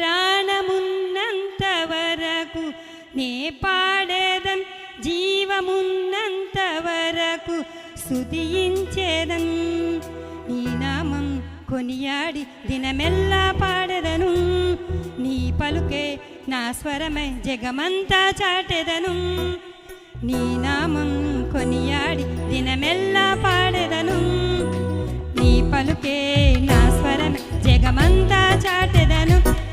ప్రాణమున్నంత వరకు నే పాడేదన్ జీవమున్నంత వరకు స్తుతించేదన్ నీ నామం కొనియాడి దినమెల్లా పాడెదను. నీ పలుకే నా స్వరమై జగమంతా చాటెదను. నీ నామం కొనియాడి దినమెల్లా పాడెదను. నీ పలుకే నా స్వరమే జగమంతా చాటెదను.